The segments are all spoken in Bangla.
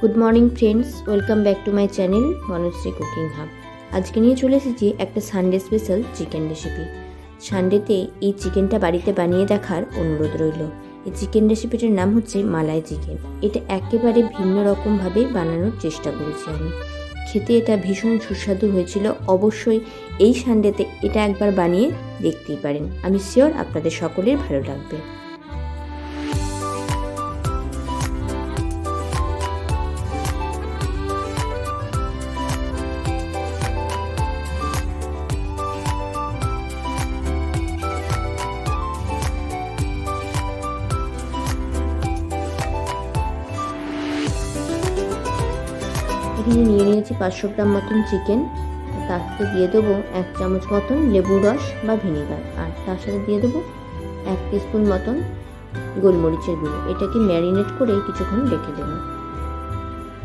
Good morning friends welcome back to my channel Monashri cooking hub আজকে নিয়ে চলে এসেছি একটা সানডে স্পেশাল চিকেন রেসিপি সানডেতে এই চিকেনটা বাড়িতে বানিয়ে দেখার অনুরোধ রইল। এই চিকেন রেসিপিটার নাম হচ্ছে মালাই চিকেন এটা একেবারে ভিন্ন রকমভাবে বানানোর চেষ্টা করেছি আমি। খেতে এটা ভীষণ সুস্বাদু হয়েছিল। অবশ্যই এই সানডেতে এটা একবার বানিয়ে দেখতেই পারেন। আমি শিওর আপনাদের সকলের ভালো লাগবে। এখানে নিয়ে নিয়েছি পাঁচশো গ্রাম মতন চিকেন। তার সাথে দিয়ে দেবো এক চামচ মতন লেবুর রস বা ভিনেগার। আর তার সাথে দিয়ে দেবো এক স্পুন মতন গোলমরিচের গুঁড়ো। এটাকে ম্যারিনেট করে কিছুক্ষণ রেখে দেবো।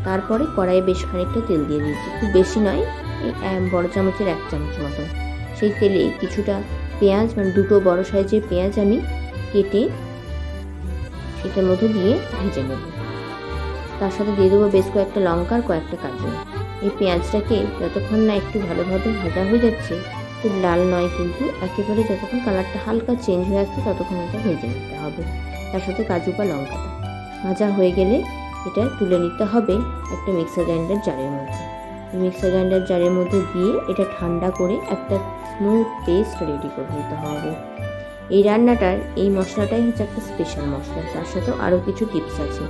তারপরে কড়াইয়ে বেশ খানিকটা তেল দিয়ে দিয়েছি। খুব বেশি নয় এই বড় চামচের এক চামচ মতন। সেই তেলে কিছুটা পেঁয়াজ মানে দুটো বড় সাইজের পেঁয়াজ আমি কেটে সেটার মধ্যে দিয়ে ভেজে নেব। তার সাথে দিয়ে দেবো বেশ কয়েকটা লঙ্কা আর কয়েকটা কাজু। এই পেঁয়াজটাকে যতক্ষণ না একটু ভালোভাবে ভাজা হয়ে যাচ্ছে, খুব লাল নয় কিন্তু, একেবারে যতক্ষণ কালারটা হালকা চেঞ্জ হয়ে আসছে ততক্ষণ এটা ভেজে নিতে হবে। তার সাথে কাজু বা লঙ্কাটা। ভাজা হয়ে গেলে এটা তুলে নিতে হবে একটা মিক্সার গ্রাইন্ডার জারের মধ্যে। মিক্সার গ্রাইন্ডার জারের মধ্যে দিয়ে এটা ঠান্ডা করে একটা স্মুথ পেস্ট রেডি করে নিতে হবে। এই রান্নাটার এই মশলাটাই হচ্ছে একটা স্পেশাল মশলা। তার সাথেও আরও কিছু টিপস আছে।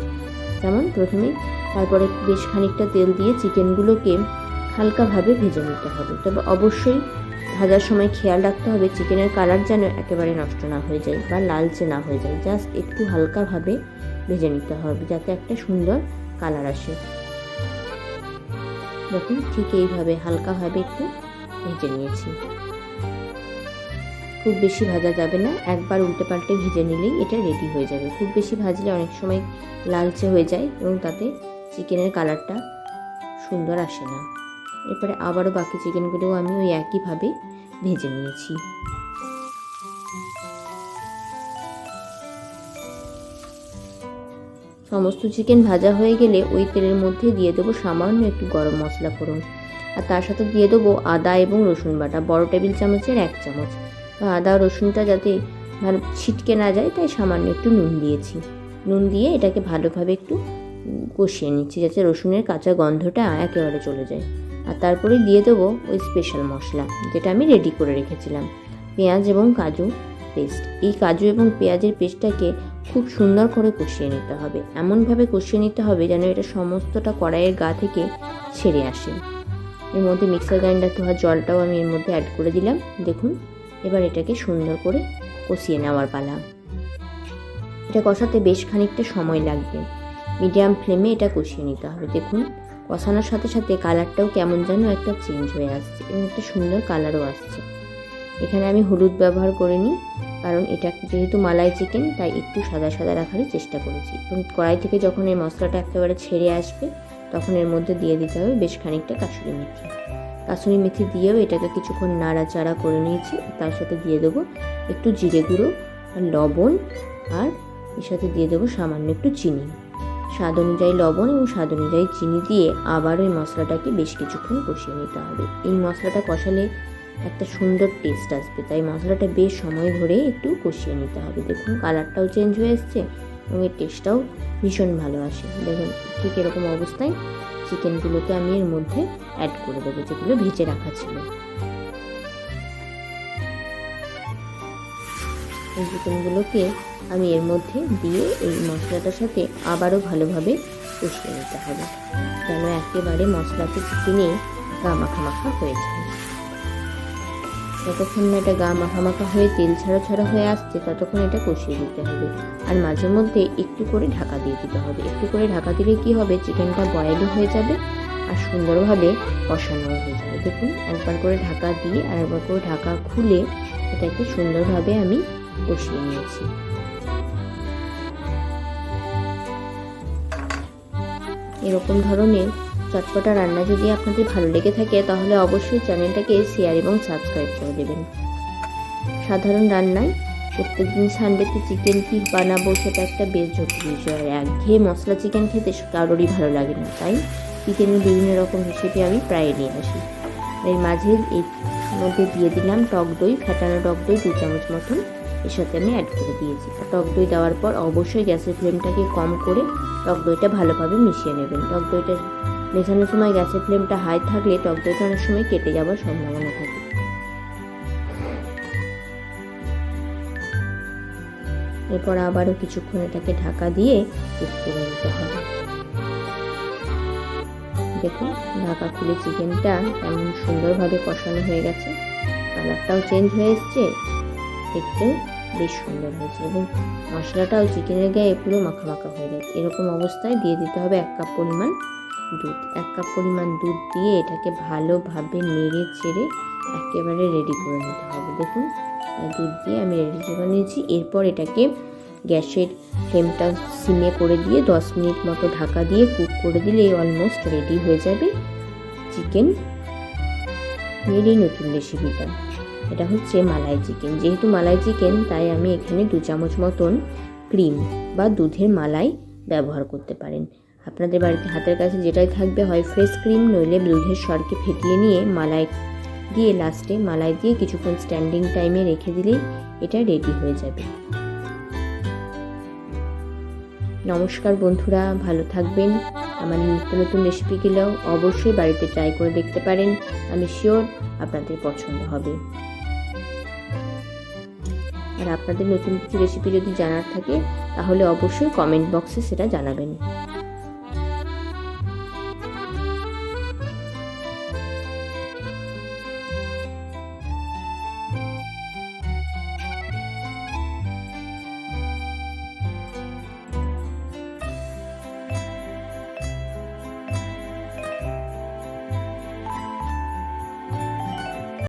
যেমন প্রথমে, তারপরে বেশ খানিকটা তেল দিয়ে চিকেনগুলোকে হালকাভাবে ভেজে নিতে হবে। তবে অবশ্যই ভাজার সময় খেয়াল রাখতে হবে চিকেনের কালার যেন একেবারে নষ্ট না হয়ে যায় বা লালচে না হয়ে যায়। জাস্ট একটু হালকাভাবে ভেজে নিতে হবে যাতে একটা সুন্দর কালার আসে। দেখুন, ঠিক এইভাবে হালকাভাবে একটু ভেজে নিয়েছি। খুব বেশি ভাজা যাবে না, একবার উল্টে পাল্টে ভেজে নিলেই এটা রেডি হয়ে যাবে। খুব বেশি ভাজলে অনেক সময় লালচে হয়ে যায় এবং তাতে চিকেনের কালারটা সুন্দর আসে না। এরপরে আবারও বাকি চিকেনগুলোও আমি ওই একইভাবে ভেজে নিয়েছি। সমস্ত চিকেন ভাজা হয়ে গেলে ওই তেলের মধ্যে দিয়ে দেবো সামান্য একটু গরম মশলা ফোড়ন। আর তার সাথে দিয়ে দেবো আদা এবং রসুন বাটা, বড় টেবিল চামচের এক চামচ। আদা, রসুনটা যাতে ভালো ছিটকে না যায়, তাই সামান্য একটু নুন দিয়েছি। নুন দিয়ে এটাকে ভালোভাবে একটু কষিয়ে নিচ্ছি, যাতে রসুনের কাঁচা গন্ধটা একেবারে চলে যায়। আর তারপরে দিয়ে দেবো ওই স্পেশাল মশলা, যেটা আমি রেডি করে রেখেছিলাম। পেঁয়াজ এবং কাজু পেস্ট এই কাজু এবং পেঁয়াজের পেস্টটাকে খুব সুন্দর করে কষিয়ে নিতে হবে। এমনভাবে কষিয়ে নিতে হবে যেন এটা সমস্তটা কড়াইয়ের গা থেকে ছেড়ে আসে। এর মধ্যে মিক্সার গ্রাইন্ডার ধোয়া জলটাও আমি এর মধ্যে অ্যাড করে দিলাম। দেখুন এবার এটাকে সুন্দর করে কষিয়ে নেওয়ার পালা। এটা কষাতে বেশ খানিকটা সময় লাগবে। মিডিয়াম ফ্লেমে এটা কষিয়ে নিতে হবে। দেখুন, কষানোর সাথে সাথে কালারটাও কেমন যেন একটা চেঞ্জ হয়ে আসছে এবং একটা সুন্দর কালারও আসছে। এখানে আমি হলুদ ব্যবহার করিনি কারণ এটা যেহেতু মালাই চিকেন, তাই একটু সাদা সাদা রাখারই চেষ্টা করেছি। এবং কড়াই থেকে যখন এই মশলাটা একেবারে ছেড়ে আসবে, তখন এর মধ্যে দিয়ে দিতে হবে বেশ খানিকটা কাসুরি মেথি। কাসুরি মেথি দিয়েও এটাকে কিছুক্ষণ নাড়াচাড়া করে নিয়েছি। তার সাথে দিয়ে দেবো একটু জিরে গুঁড়ো, আর লবণ, আর এর সাথে দিয়ে দেবো সামান্য একটু চিনি। স্বাদ অনুযায়ী লবণ এবং স্বাদ অনুযায়ী চিনি দিয়ে আবার ওই মশলাটাকে বেশ কিছুক্ষণ কষিয়ে নিতে হবে। এই মশলাটা কষালে একটা সুন্দর টেস্ট আসবে, তাই মশলাটা বেশ সময় ধরে একটু কষিয়ে নিতে হবে। দেখুন কালারটাও চেঞ্জ হয়ে এসছে। এবং এর টেস্টটাও ভীষণ ভালো আসে। দেখুন, ঠিক এরকম অবস্থায় চিকেনগুলোকে আমি এর মধ্যে অ্যাড করে দেবো, যেগুলো ভেজে রাখা ছিল। এই চিকেনগুলোকে আমি এর মধ্যে দিয়ে এই মশলাটার সাথে আবারও ভালোভাবে কষিয়ে নিতে হবে। যেন একেবারে মশলাতে চিকেনে গা মাখা হয়ে যায়। যতক্ষণ না এটা গা মাখা মাখা হয়ে তেল ছাড়া ছাড়া হয়ে আসছে, ততক্ষণ এটা কষিয়ে দিতে হবে। আর মাঝে মধ্যে একটু করে ঢাকা দিয়ে দিতে হবে। একটু করে ঢাকা দিলে কি হবে? চিকেনটা বয়েলও হয়ে যাবে আর সুন্দরভাবে কষানো হয়ে যাবে। দেখুন, একবার করে ঢাকা দিয়ে আর একবার করে ঢাকা খুলে এটাকে সুন্দরভাবে আমি কষিয়ে নিয়েছি। এরকম ধরনের চটপটা রান্না যদি আপনাদের ভালো লেগে থাকে, তাহলে অবশ্যই চ্যানেলটাকে শেয়ার এবং সাবস্ক্রাইব করে দেবেন। সাধারণ রান্নায় প্রত্যেকদিন সানডেতে চিকেন কি বানাবো, সেটা একটা বেশ জটিল বিষয় আর একঘেয়ে মশলা চিকেন খেতে কারোরই ভালো লাগে না, তাই চিকেনের বিভিন্ন রকম রেসিপি আমি প্রায় নিয়ে আসি। এর মাঝে এর মধ্যে দিয়ে দিলাম টক দই ফ্যাটানো টক দই দু চামচ মতন। এর সাথে আমি অ্যাড করে দিয়েছি। টক দই দেওয়ার পর অবশ্যই গ্যাসের ফ্লেমটাকে কম করে টক দইটা ভালোভাবে মিশিয়ে নেবেন। টক দইটা মেশানোর সময় গ্যাসের ফ্লেমটা হাই থাকলে টক দইটা সময় কেটে যাওয়ার সম্ভাবনা থাকে। এরপর আবারও কিছুক্ষণ এটাকে ঢাকা দিয়ে কুক নিতে হবে। দেখুন, ঢাকা খুলে চিকেনটা কেমন সুন্দরভাবে কষানো হয়ে গেছে। কালারটাও চেঞ্জ হয়ে এসছে দেখতেও বেশ সুন্দর হয়েছে এবং মশলাটাও চিকেনের গায়ে পুরো মাখা মাখা হয়ে গেছে। এরকম অবস্থায় দিয়ে দিতে হবে এক কাপ পরিমাণ দুধ, এক কাপ পরিমাণ দুধ দিয়ে এটাকে ভালোভাবে নেড়ে চেড়ে একেবারে রেডি করে নিতে হবে। দেখুন দুধ দিয়ে আমি রেডি করে নিয়েছি। এরপর এটাকে গ্যাসের ফ্লেমটা সিমে করে দিয়ে দশ মিনিট মতো ঢাকা দিয়ে কুক করে দিলে অলমোস্ট রেডি হয়ে যাবে। চিকেন এর নতুন রেসিপিটা এটা হচ্ছে মালাই চিকেন। যেহেতু মালাই চিকেন, তাই আমি এখানে দু চামচ মতন ক্রিম বা দুধের মালাই ব্যবহার করতে পারেন। আপনাদের বাড়িতে হাতের কাছে যেটাই থাকবে হয় ফ্রেশ ক্রিম নইলে দুধের সরকে ফেটিয়ে নিয়ে মালাই দিয়ে লাস্টে মালাই দিয়ে কিছুক্ষণ স্ট্যান্ডিং টাইমে রেখে দিলেই এটা রেডি হয়ে যাবে। নমস্কার বন্ধুরা, ভালো থাকবেন। আমার নিত্য নতুন রেসিপিগুলো অবশ্যই বাড়িতে ট্রাই করে দেখতে পারেন। আমি শিওর আপনাদের পছন্দ হবে। আর আপনাদের নতুন কিছু রেসিপি যদি জানার থাকে, তাহলে অবশ্যই কমেন্ট বক্সে সেটা জানাবেন।